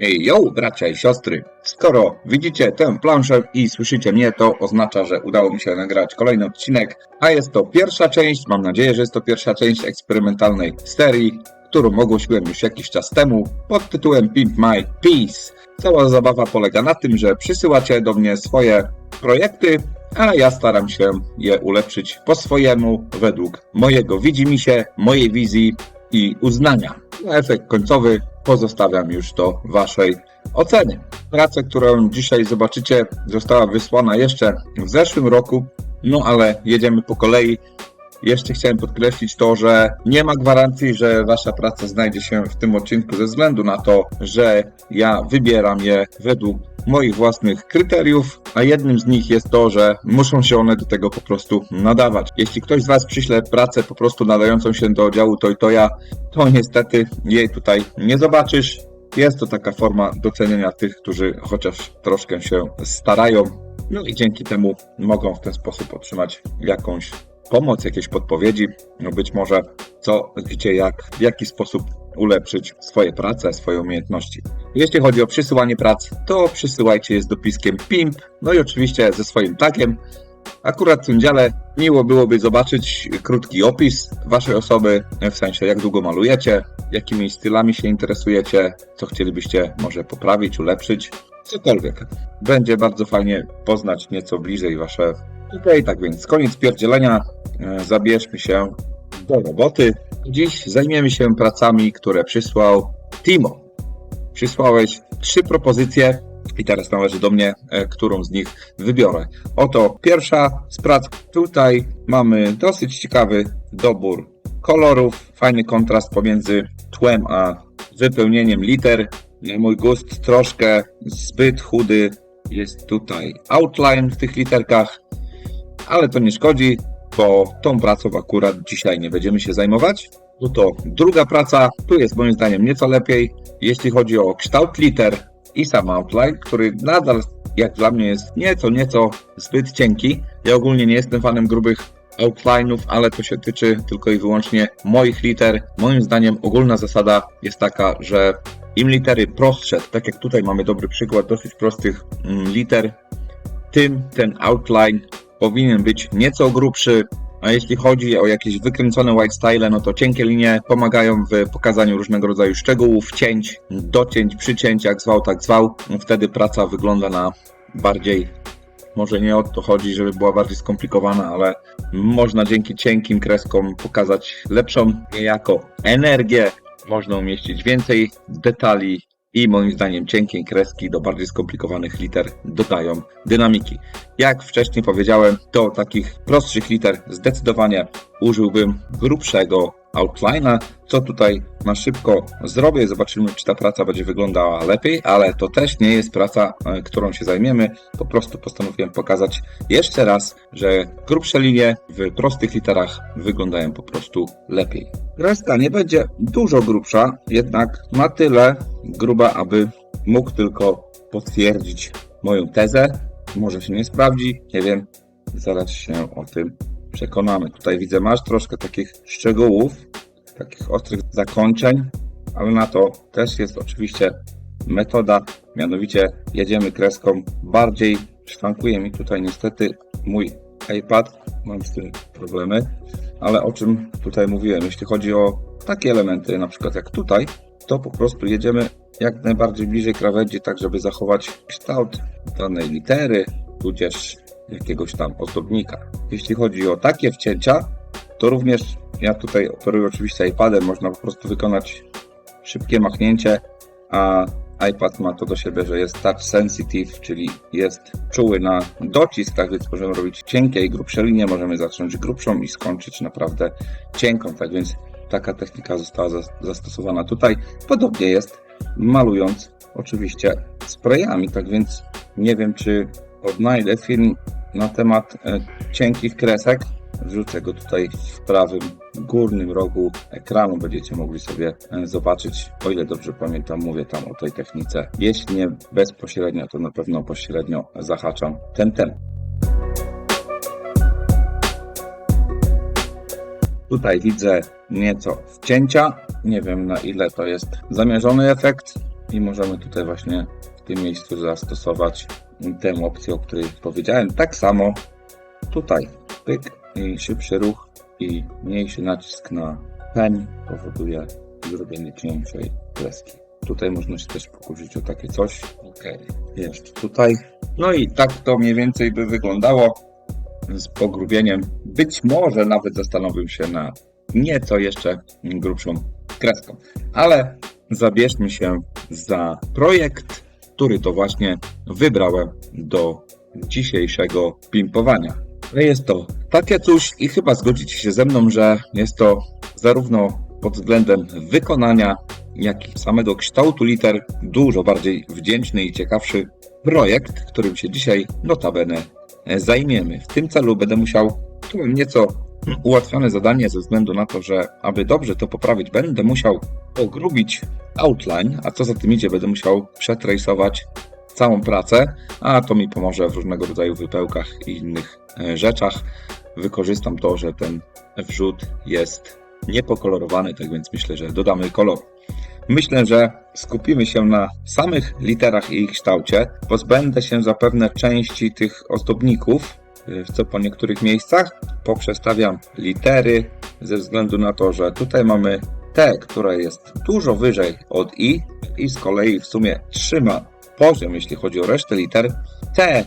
Ej, yo, bracia i siostry. Skoro widzicie tę planszę i słyszycie mnie, to oznacza, że udało mi się nagrać kolejny odcinek, a jest to pierwsza część, mam nadzieję, że jest to pierwsza część eksperymentalnej serii, którą ogłosiłem już jakiś czas temu pod tytułem Pimp My Peace. Cała zabawa polega na tym, że przysyłacie do mnie swoje projekty, a ja staram się je ulepszyć po swojemu, według mojego widzimisię, mojej wizji i uznania. Efekt końcowy pozostawiam już do Waszej oceny. Pracę, którą dzisiaj zobaczycie, została wysłana jeszcze w zeszłym roku, no ale jedziemy po kolei. Jeszcze chciałem podkreślić to, że nie ma gwarancji, że Wasza praca znajdzie się w tym odcinku ze względu na to, że ja wybieram je według moich własnych kryteriów, a jednym z nich jest to, że muszą się one do tego po prostu nadawać. Jeśli ktoś z Was przyśle pracę po prostu nadającą się do działu to i to ja, to niestety jej tutaj nie zobaczysz. Jest to taka forma docenienia tych, którzy chociaż troszkę się starają. No i dzięki temu mogą w ten sposób otrzymać jakąś pomoc, jakieś podpowiedzi, no być może co, gdzie, jak, w jaki sposób ulepszyć swoje prace, swoje umiejętności. Jeśli chodzi o przysyłanie prac, to przysyłajcie je z dopiskiem PIMP, no i oczywiście ze swoim tagiem. Akurat w tym dziale miło byłoby zobaczyć krótki opis waszej osoby, w sensie jak długo malujecie, jakimi stylami się interesujecie, co chcielibyście może poprawić, ulepszyć, cokolwiek. Będzie bardzo fajnie poznać nieco bliżej wasze Okej, tak więc koniec pierdzielenia. E, Zabierzmy się do roboty. Dziś zajmiemy się pracami, które przysłał Timo. Przysłałeś trzy propozycje i teraz należy do mnie, e, którą z nich wybiorę. Oto pierwsza z prac. Tutaj mamy dosyć ciekawy dobór kolorów, fajny kontrast pomiędzy tłem a wypełnieniem liter. Mój gust troszkę zbyt chudy. Jest tutaj outline w tych literkach, ale to nie szkodzi, bo tą pracą akurat dzisiaj nie będziemy się zajmować. No to druga praca, tu jest moim zdaniem nieco lepiej, jeśli chodzi o kształt liter i sam outline, który nadal jak dla mnie jest nieco, nieco zbyt cienki. Ja ogólnie nie jestem fanem grubych outline'ów, ale to się tyczy tylko i wyłącznie moich liter. Moim zdaniem ogólna zasada jest taka, że im litery prostsze, tak jak tutaj mamy dobry przykład dosyć prostych mm, liter, tym ten outline powinien być nieco grubszy, a jeśli chodzi o jakieś wykręcone white style, no to cienkie linie pomagają w pokazaniu różnego rodzaju szczegółów, cięć, docięć, przycięć, jak zwał, tak zwał. Wtedy praca wygląda na bardziej, może nie o to chodzi, żeby była bardziej skomplikowana, ale można dzięki cienkim kreskom pokazać lepszą niejako energię, można umieścić więcej detali, i moim zdaniem cienkie kreski do bardziej skomplikowanych liter dodają dynamiki. Jak wcześniej powiedziałem, do takich prostszych liter zdecydowanie użyłbym grubszego outline'a, co tutaj na szybko zrobię. Zobaczymy, czy ta praca będzie wyglądała lepiej, ale to też nie jest praca, e, którą się zajmiemy. Po prostu postanowiłem pokazać jeszcze raz, że grubsze linie w prostych literach wyglądają po prostu lepiej. Kreska nie będzie dużo grubsza, jednak na tyle gruba, aby mógł tylko potwierdzić moją tezę. Może się nie sprawdzi, nie wiem. Zaraz się o tym przekonamy. Tutaj widzę, masz troszkę takich szczegółów, takich ostrych zakończeń, ale na to też jest oczywiście metoda, mianowicie jedziemy kreską bardziej. Szwankuje mi tutaj niestety mój iPad, mam z tym problemy, ale o czym tutaj mówiłem, jeśli chodzi o takie elementy, na przykład jak tutaj, to po prostu jedziemy jak najbardziej bliżej krawędzi, tak żeby zachować kształt danej litery, tudzież jakiegoś tam ozdobnika. Jeśli chodzi o takie wcięcia, to również ja tutaj operuję oczywiście iPadem, można po prostu wykonać szybkie machnięcie, a iPad ma to do siebie, że jest touch sensitive, czyli jest czuły na docisk, tak więc możemy robić cienkie i grubsze linie, możemy zacząć grubszą i skończyć naprawdę cienką, tak więc taka technika została zastosowana tutaj. Podobnie jest malując oczywiście sprayami, tak więc nie wiem czy odnajdę film na temat e, cienkich kresek. Wrzucę go tutaj w prawym górnym rogu ekranu. Będziecie mogli sobie e, zobaczyć, o ile dobrze pamiętam, mówię tam o tej technice. Jeśli nie bezpośrednio, to na pewno pośrednio zahaczam ten temat. Tutaj widzę nieco wcięcia. Nie wiem na ile to jest zamierzony efekt. i możemy tutaj właśnie w tym miejscu zastosować tę opcję, o której powiedziałem. Tak samo tutaj pyk szybszy ruch i mniejszy nacisk na pen powoduje zrobienie cięższej kreski. Tutaj można się też pokusić o takie coś. Ok, jeszcze tutaj. No i tak to mniej więcej by wyglądało z pogrubieniem. Być może nawet zastanowił się na nieco jeszcze grubszą kreską. Ale zabierzmy się za projekt, który to właśnie wybrałem do dzisiejszego pimpowania. Jest to takie coś i chyba zgodzicie się ze mną, że jest to zarówno pod względem wykonania, jak i samego kształtu liter dużo bardziej wdzięczny i ciekawszy projekt, którym się dzisiaj notabene zajmiemy. W tym celu będę musiał tu nieco ułatwione zadanie ze względu na to, że aby dobrze to poprawić, będę musiał pogrubić outline, a co za tym idzie, będę musiał przetrasować całą pracę, a to mi pomoże w różnego rodzaju wypełkach i innych e, rzeczach. Wykorzystam to, że ten wrzut jest niepokolorowany, tak więc myślę, że dodamy kolor. Myślę, że skupimy się na samych literach i ich kształcie. Pozbędę się zapewne części tych ozdobników, w co po niektórych miejscach. Poprzestawiam litery ze względu na to, że tutaj mamy T, która jest dużo wyżej od I i z kolei w sumie trzyma poziom, jeśli chodzi o resztę liter. T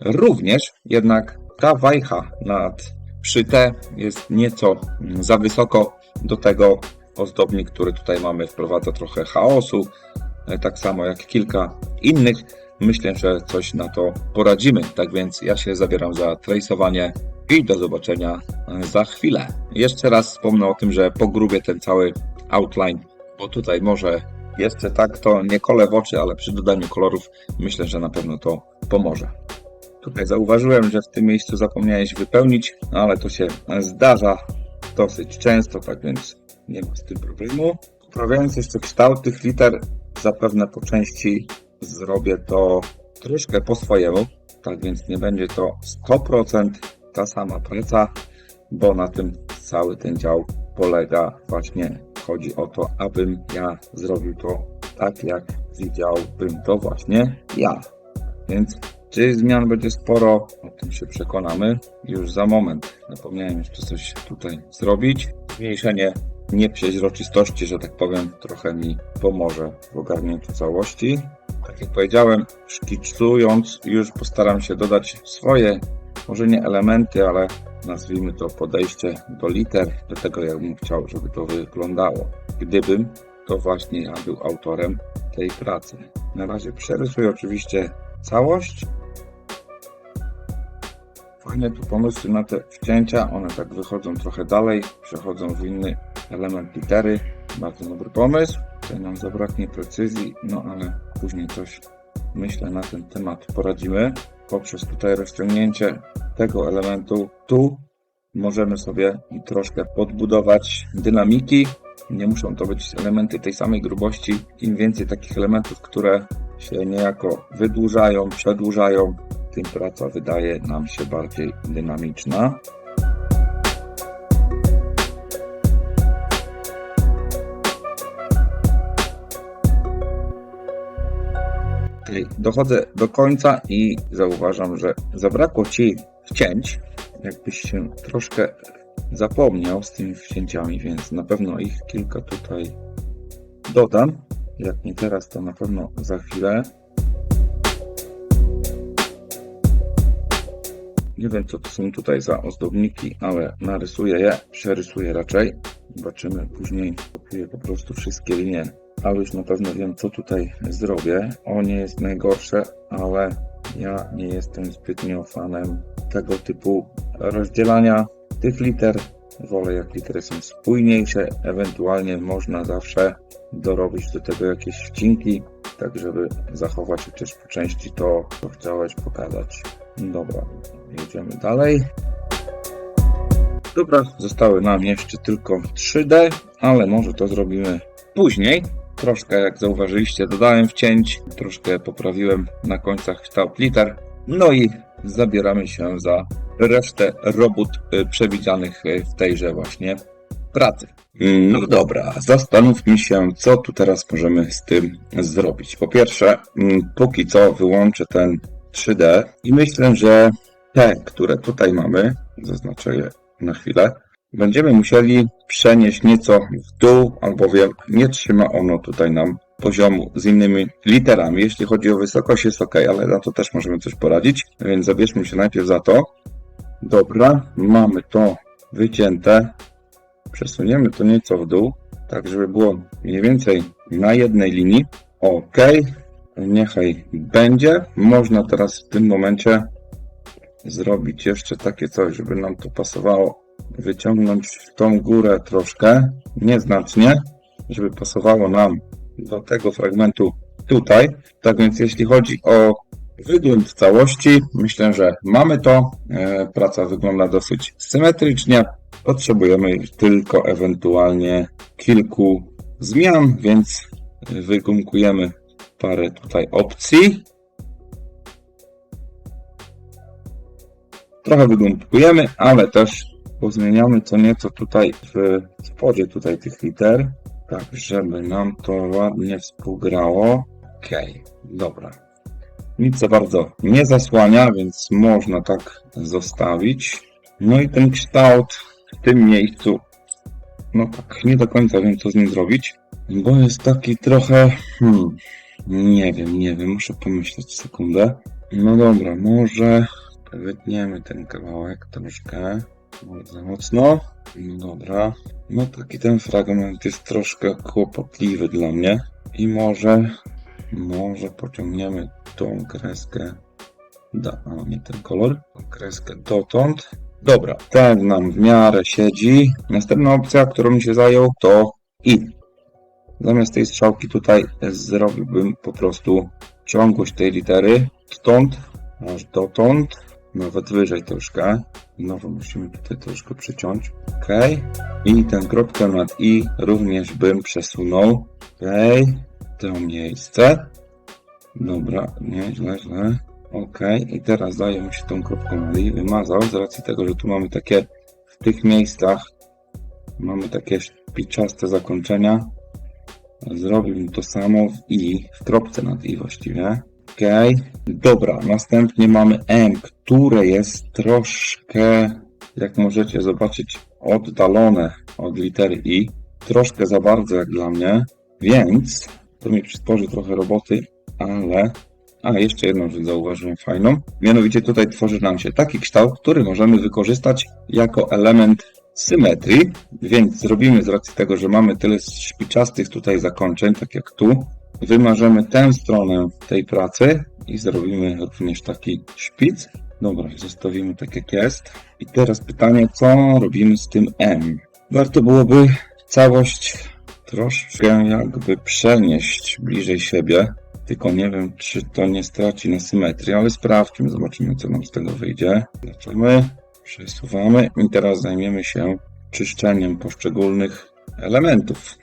również, jednak ta wajcha nad przy T jest nieco za wysoko do tego ozdobnik, który tutaj mamy, wprowadza trochę chaosu, tak samo jak kilka innych. Myślę, że coś na to poradzimy. Tak więc ja się zabieram za trasowanie i do zobaczenia za chwilę. Jeszcze raz wspomnę o tym, że pogrubię ten cały outline, bo tutaj może jeszcze tak to nie kole w oczy, ale przy dodaniu kolorów myślę, że na pewno to pomoże. Tutaj zauważyłem, że w tym miejscu zapomniałeś wypełnić, no ale to się zdarza dosyć często, tak więc nie ma z tym problemu. Poprawiając jeszcze kształt tych liter, zapewne po części zrobię to troszkę po swojemu, tak więc nie będzie to 100% ta sama praca, bo na tym cały ten dział polega. Właśnie chodzi o to, abym ja zrobił to tak, jak widziałbym to właśnie ja. Więc czy zmian będzie sporo? O tym się przekonamy już za moment. Zapomniałem jeszcze coś tutaj zrobić. Zmniejszenie nieprzeźroczystości, że tak powiem, trochę mi pomoże w ogarnięciu całości. Tak jak powiedziałem, szkicując już postaram się dodać swoje, może nie elementy, ale nazwijmy to podejście do liter, do tego jak bym chciał, żeby to wyglądało. Gdybym to właśnie ja był autorem tej pracy. Na razie przerysuję oczywiście całość. Fajne tu pomysły na te wcięcia, one tak wychodzą trochę dalej, przechodzą w inny element litery. Bardzo dobry pomysł. Tutaj nam zabraknie precyzji, no ale później coś myślę na ten temat poradzimy. Poprzez tutaj rozciągnięcie tego elementu tu możemy sobie troszkę podbudować dynamiki. Nie muszą to być elementy tej samej grubości. Im więcej takich elementów, które się niejako wydłużają, przedłużają, tym praca wydaje nam się bardziej dynamiczna. Dochodzę do końca i zauważam, że zabrakło Ci wcięć. Jakbyś się troszkę zapomniał z tymi wcięciami, więc na pewno ich kilka tutaj dodam. Jak nie teraz, to na pewno za chwilę. Nie wiem, co to są tutaj za ozdobniki, ale narysuję je, przerysuję raczej. Zobaczymy później. Kopiuję po prostu wszystkie linie, ale już na pewno wiem, co tutaj zrobię. O, nie jest najgorsze, ale ja nie jestem zbytnio fanem tego typu rozdzielania tych liter. Wolę, jak litery są spójniejsze, ewentualnie można zawsze dorobić do tego jakieś wcinki, tak żeby zachować chociaż po części to, co chciałeś pokazać. Dobra, jedziemy dalej. Dobra, zostały nam jeszcze tylko 3D, ale może to zrobimy później. Troszkę, jak zauważyliście, dodałem wcięć, troszkę poprawiłem na końcach kształt liter. No i zabieramy się za resztę robót y, przewidzianych y, w tejże właśnie pracy. No dobra, zastanówmy się, co tu teraz możemy z tym zrobić. Po pierwsze, mm, póki co wyłączę ten 3D i myślę, że te, które tutaj mamy, zaznaczę je na chwilę, będziemy musieli przenieść nieco w dół, albowiem nie trzyma ono tutaj nam poziomu z innymi literami. Jeśli chodzi o wysokość jest ok, ale na to też możemy coś poradzić, więc zabierzmy się najpierw za to. Dobra, mamy to wycięte. Przesuniemy to nieco w dół, tak żeby było mniej więcej na jednej linii. Ok, niechaj będzie. Można teraz w tym momencie zrobić jeszcze takie coś, żeby nam to pasowało. Wyciągnąć w tą górę troszkę, nieznacznie, żeby pasowało nam do tego fragmentu tutaj. Tak więc jeśli chodzi o wygląd całości, myślę, że mamy to. E, Praca wygląda dosyć symetrycznie. Potrzebujemy tylko ewentualnie kilku zmian, więc wygumkujemy parę tutaj opcji. Trochę wygumkujemy, ale też pozmieniamy co nieco tutaj w spodzie tutaj tych liter, tak żeby nam to ładnie współgrało. Okej, dobra. Nic za bardzo nie zasłania, więc można tak zostawić. No i ten kształt w tym miejscu, no tak, nie do końca wiem co z nim zrobić, bo jest taki trochę, hmm, nie wiem, nie wiem, muszę pomyśleć sekundę. No dobra, może wytniemy ten kawałek troszkę, za mocno. No dobra, no taki ten fragment jest troszkę kłopotliwy dla mnie i może, może pociągniemy tą kreskę, da, a nie ten kolor, tą kreskę dotąd. Dobra, ten nam w miarę siedzi. Następna opcja, którą mi się zajął, to i. Zamiast tej strzałki tutaj zrobiłbym po prostu ciągłość tej litery stąd aż dotąd, nawet wyżej troszkę. Znowu musimy tutaj troszkę przyciąć. OK. I tę kropkę nad i również bym przesunął. OK. To miejsce. Dobra, nie, źle, źle. OK. I teraz mu się tą kropką nad i wymazał z racji tego, że tu mamy takie w tych miejscach mamy takie szpiczaste zakończenia. Zrobiłbym to samo w i, w kropce nad i właściwie. Ok, dobra, następnie mamy M, które jest troszkę, jak możecie zobaczyć, oddalone od litery I. Troszkę za bardzo jak dla mnie, więc to mi przysporzy trochę roboty, ale... A, jeszcze jedną rzecz zauważyłem fajną. Mianowicie tutaj tworzy nam się taki kształt, który możemy wykorzystać jako element symetrii, więc zrobimy z racji tego, że mamy tyle szpiczastych tutaj zakończeń, tak jak tu, wymarzemy tę stronę tej pracy i zrobimy również taki szpic. Dobra, zostawimy tak jak jest. I teraz pytanie, co robimy z tym M? Warto byłoby całość troszkę jakby przenieść bliżej siebie, tylko nie wiem, czy to nie straci na symetrii, ale sprawdźmy, zobaczymy, co nam z tego wyjdzie. Zaczynamy, przesuwamy i teraz zajmiemy się czyszczeniem poszczególnych elementów.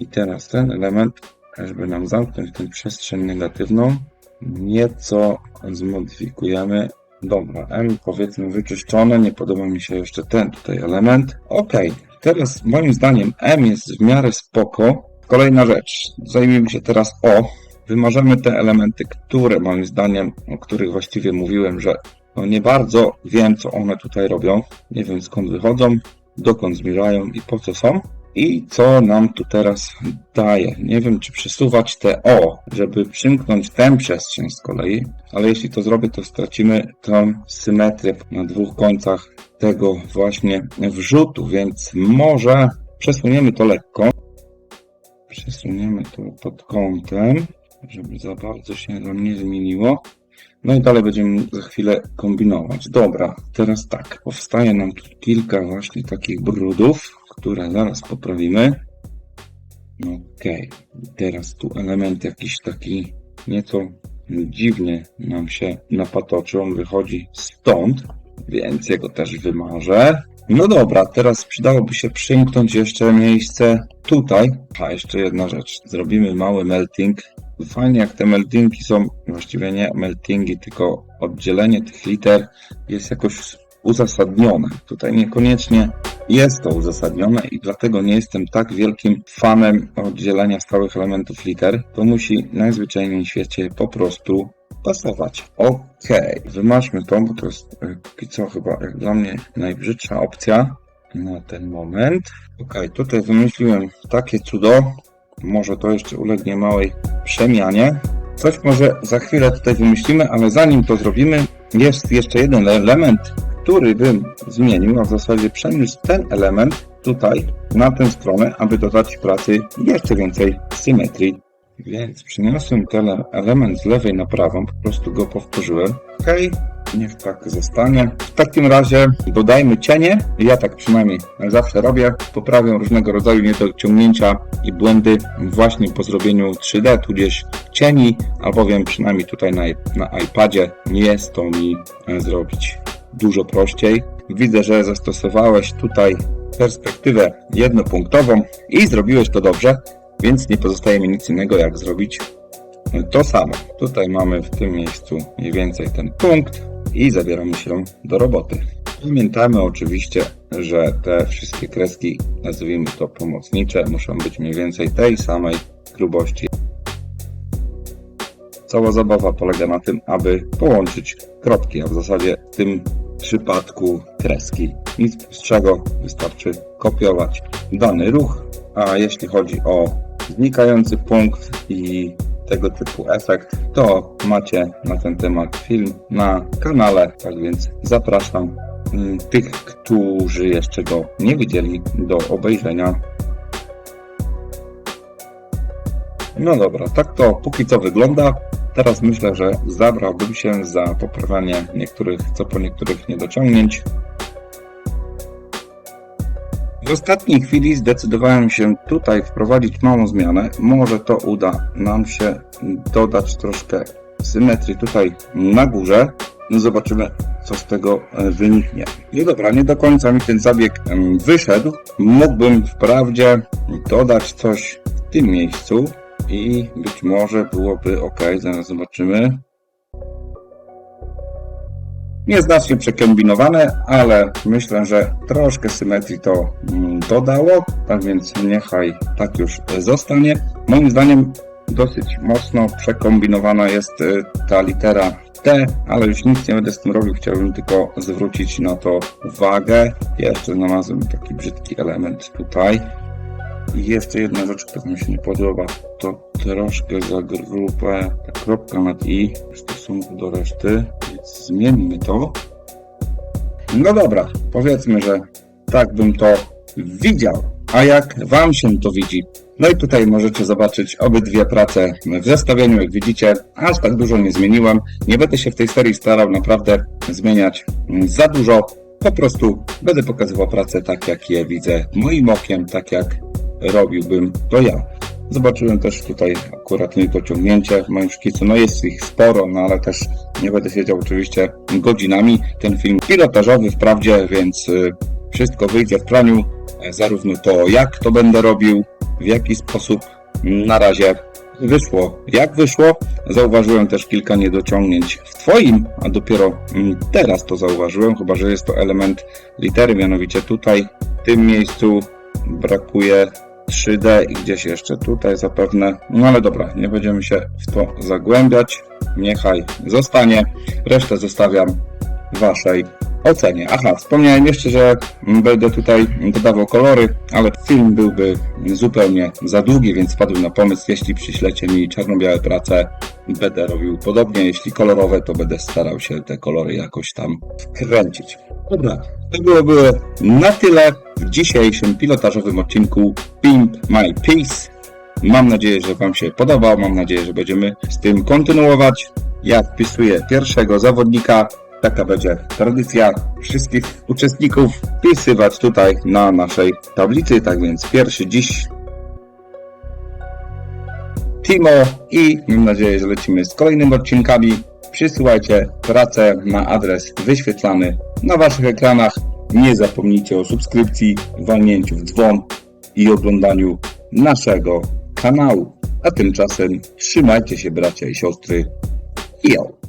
I teraz ten element, żeby nam zamknąć tę przestrzeń negatywną, nieco zmodyfikujemy. Dobra, M powiedzmy wyczyszczone, nie podoba mi się jeszcze ten tutaj element. Ok, teraz moim zdaniem M jest w miarę spoko. Kolejna rzecz, zajmijmy się teraz O. Wymarzymy te elementy, które moim zdaniem, o których właściwie mówiłem, że no nie bardzo wiem, co one tutaj robią. Nie wiem skąd wychodzą, dokąd zmierzają i po co są. I co nam tu teraz daje? Nie wiem, czy przesuwać te O, żeby przymknąć tę przestrzeń z kolei, ale jeśli to zrobię, to stracimy tą symetrię na dwóch końcach tego właśnie wrzutu, więc może przesuniemy to lekko. Przesuniemy to pod kątem, żeby za bardzo się nam nie zmieniło. No i dalej będziemy za chwilę kombinować. Dobra, teraz tak, powstaje nam tu kilka właśnie takich brudów, które zaraz poprawimy. Okej, teraz tu element jakiś taki nieco dziwnie nam się napatoczy, on wychodzi stąd, więc jego też wymarzę. No dobra, teraz przydałoby się przymknąć jeszcze miejsce tutaj. A jeszcze jedna rzecz, zrobimy mały melting. Fajnie jak te meltingi są, właściwie nie meltingi, tylko oddzielenie tych liter jest jakoś uzasadnione. Tutaj niekoniecznie jest to uzasadnione i dlatego nie jestem tak wielkim fanem oddzielania stałych elementów liter. To musi najzwyczajniej w świecie po prostu pasować. Okej, wymarzmy to, bo to jest e, póki co chyba jak dla mnie najbrzydsza opcja na ten moment. Okej, tutaj wymyśliłem takie cudo. Może to jeszcze ulegnie małej przemianie. Coś może za chwilę tutaj wymyślimy, ale zanim to zrobimy, jest jeszcze jeden element, który bym zmienił, a w zasadzie przeniósł ten element tutaj na tę stronę, aby dodać pracy jeszcze więcej symetrii. Więc przeniosłem ten element z lewej na prawą, po prostu go powtórzyłem. Ok, niech tak zostanie. W takim razie dodajmy cienie. Ja tak przynajmniej zawsze robię. Poprawiam różnego rodzaju niedociągnięcia i błędy właśnie po zrobieniu 3D, tudzież cieni, albowiem przynajmniej tutaj na, na iPadzie jest to mi e, zrobić dużo prościej. Widzę, że zastosowałeś tutaj perspektywę jednopunktową i zrobiłeś to dobrze, więc nie pozostaje mi nic innego jak zrobić to samo. Tutaj mamy w tym miejscu mniej więcej ten punkt i zabieramy się do roboty. Pamiętamy oczywiście, że te wszystkie kreski, nazwijmy to pomocnicze, muszą być mniej więcej tej samej grubości. Cała zabawa polega na tym, aby połączyć kropki, a w zasadzie w tym przypadku kreski. Nic prostszego, wystarczy kopiować dany ruch, a jeśli chodzi o znikający punkt i tego typu efekt, to macie na ten temat film na kanale, tak więc zapraszam mm, tych, którzy jeszcze go nie widzieli do obejrzenia. No dobra, tak to póki co wygląda. Teraz myślę, że zabrałbym się za poprawianie niektórych, co po niektórych niedociągnięć. W ostatniej chwili zdecydowałem się tutaj wprowadzić małą zmianę. Może to uda nam się dodać troszkę symetrii tutaj na górze. No zobaczymy, co z tego e, wyniknie. No dobra, nie do końca mi ten zabieg wyszedł. Mógłbym wprawdzie dodać coś w tym miejscu i być może byłoby ok. Zaraz zobaczymy. Nieznacznie przekombinowane, ale myślę, że troszkę symetrii to mm, dodało, tak więc niechaj tak już zostanie. Moim zdaniem dosyć mocno przekombinowana jest y, ta litera T, ale już nic nie będę z tym robił, chciałbym tylko zwrócić na to uwagę. Jeszcze znalazłem taki brzydki element tutaj. I jeszcze jedna rzecz, która mi się nie podoba, to troszkę za grube ta kropka nad i w stosunku do reszty, więc zmieńmy to. No dobra, powiedzmy, że tak bym to widział. A jak Wam się to widzi? No i tutaj możecie zobaczyć obydwie prace w zestawieniu, jak widzicie. Aż tak dużo nie zmieniłem. Nie będę się w tej serii starał naprawdę zmieniać za dużo. Po prostu będę pokazywał pracę tak, jak je widzę moim okiem, tak jak robiłbym to ja. Zobaczyłem też tutaj akurat niedociągnięcie w moim szkicu. No jest ich sporo, no ale też nie będę siedział oczywiście godzinami. Ten film pilotażowy wprawdzie, więc y, wszystko wyjdzie w praniu. E, Zarówno to, jak to będę robił, w jaki sposób na razie wyszło. Jak wyszło? Zauważyłem też kilka niedociągnięć w Twoim, a dopiero mm, teraz to zauważyłem, chyba że jest to element litery, mianowicie tutaj, w tym miejscu brakuje 3D i gdzieś jeszcze tutaj zapewne. No ale dobra, nie będziemy się w to zagłębiać. Niechaj zostanie. Resztę zostawiam Waszej ocenie. Aha, wspomniałem jeszcze, że będę tutaj dodawał kolory, ale film byłby zupełnie za długi, więc wpadłem na pomysł, jeśli przyślecie mi czarno-białe prace, będę robił podobnie. Jeśli kolorowe, to będę starał się te kolory jakoś tam wkręcić. Dobra, to byłoby na tyle w dzisiejszym pilotażowym odcinku Pimp My Piece. Mam nadzieję, że Wam się podobał. Mam nadzieję, że będziemy z tym kontynuować. Ja wpisuję pierwszego zawodnika. Taka będzie tradycja wszystkich uczestników wpisywać tutaj na naszej tablicy. Tak więc pierwszy dziś Timo i mam nadzieję, że lecimy z kolejnymi odcinkami. Przysyłajcie pracę na adres wyświetlany na Waszych ekranach. Nie zapomnijcie o subskrypcji, walnięciu w dzwon i oglądaniu naszego kanału. A tymczasem trzymajcie się bracia i siostry. Yo!